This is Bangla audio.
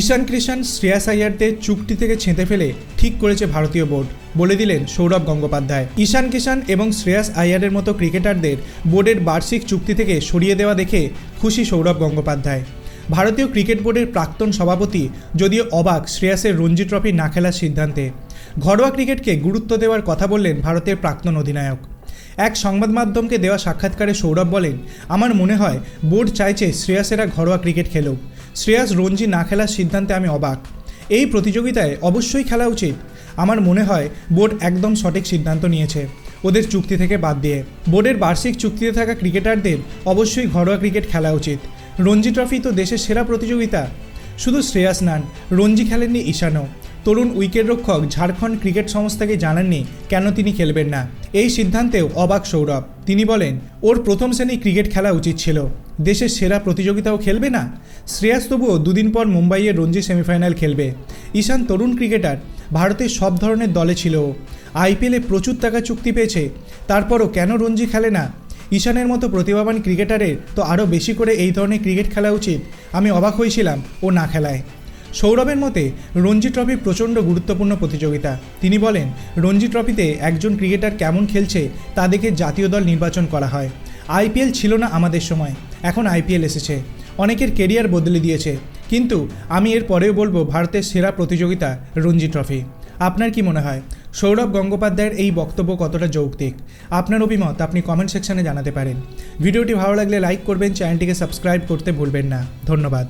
ঈশান কৃষাণ শ্রেয়াস আয়ারদের চুক্তি থেকে ছেঁতে ফেলে ঠিক করেছে ভারতীয় বোর্ড, বলে দিলেন সৌরভ গঙ্গোপাধ্যায়। ঈশান কিষাণ এবং শ্রেয়াস আয়ারের মতো ক্রিকেটারদের বোর্ডের বার্ষিক চুক্তি থেকে সরিয়ে দেওয়া দেখে খুশি সৌরভ গঙ্গোপাধ্যায়। ভারতীয় ক্রিকেট বোর্ডের প্রাক্তন সভাপতি যদিও অবাক শ্রেয়াসের রঞ্জি ট্রফি না খেলার সিদ্ধান্তে। ঘরোয়া ক্রিকেটকে গুরুত্ব দেওয়ার কথা বললেন ভারতের প্রাক্তন অধিনায়ক। এক সংবাদ মাধ্যমকে দেওয়া সাক্ষাৎকারে সৌরভ বলেন, আমার মনে হয় বোর্ড চাইছে শ্রেয়াসেরা ঘরোয়া ক্রিকেট খেলুক। শ্রেয়াস রঞ্জি না খেলার সিদ্ধান্তে আমি অবাক। এই প্রতিযোগিতায় অবশ্যই খেলা উচিত। আমার মনে হয়, বোর্ড একদম সঠিক সিদ্ধান্ত নিয়েছে। ওদের চুক্তি থেকে বাদ দিয়ে। বোর্ডের বার্ষিক চুক্তিতে থাকা ক্রিকেটারদের অবশ্যই ঘরোয়া ক্রিকেট খেলা উচিত। রঞ্জি ট্রফি তো দেশের সেরা প্রতিযোগিতা। শুধু শ্রেয়াস নান, রঞ্জি খেলেননি ঈশানও। তরুণ উইকেটরক্ষক ঝাড়খণ্ড ক্রিকেট সংস্থাকে জানাননি কেন তিনি খেলবেন না। এই সিদ্ধান্তেও অবাক সৌরভ। তিনি বলেন, ওর প্রথম শ্রেণি ক্রিকেট খেলা উচিত ছিল। দেশের সেরা প্রতিযোগিতাও খেলবে না? শ্রেয়াস তবুও দুদিন পর মুম্বাইয়ের রঞ্জি সেমিফাইনাল খেলবে। ঈশান তরুণ ক্রিকেটার, ভারতের সব ধরনের দলে ছিল আইপিএলে প্রচুর টাকা চুক্তি পেয়েছে। তারপরও কেন রঞ্জি খেলে না? ঈশানের মতো প্রতিভাবান ক্রিকেটারের তো আরও বেশি করে এই ধরনের ক্রিকেট খেলা উচিত। আমি অবাক হয়েছিলাম ও না খেলায়। সৌরভের মতে, রঞ্জি ট্রফি প্রচণ্ড গুরুত্বপূর্ণ প্রতিযোগিতা। তিনি বলেন, রঞ্জি ট্রফিতে একজন ক্রিকেটার কেমন খেলছে তা দেখে জাতীয় দল নির্বাচন করা হয়। আইপিএল ছিল না আমাদের সময়, এখন আইপিএল এসেছে। অনেকের কেরিয়ার বদলে দিয়েছে, কিন্তু আমি এর পরেও বলব ভারতের সেরা প্রতিযোগিতা রঞ্জি ট্রফি। আপনার কি মনে হয়? সৌরভ গঙ্গোপাধ্যায়ের এই বক্তব্য কতটা যৌক্তিক? আপনার অভিমত আপনি কমেন্ট সেকশনে জানাতে পারেন। ভিডিওটি ভালো লাগলে লাইক করবেন চ্যানেলটিকে সাবস্ক্রাইব করতে ভুলবেন না। ধন্যবাদ।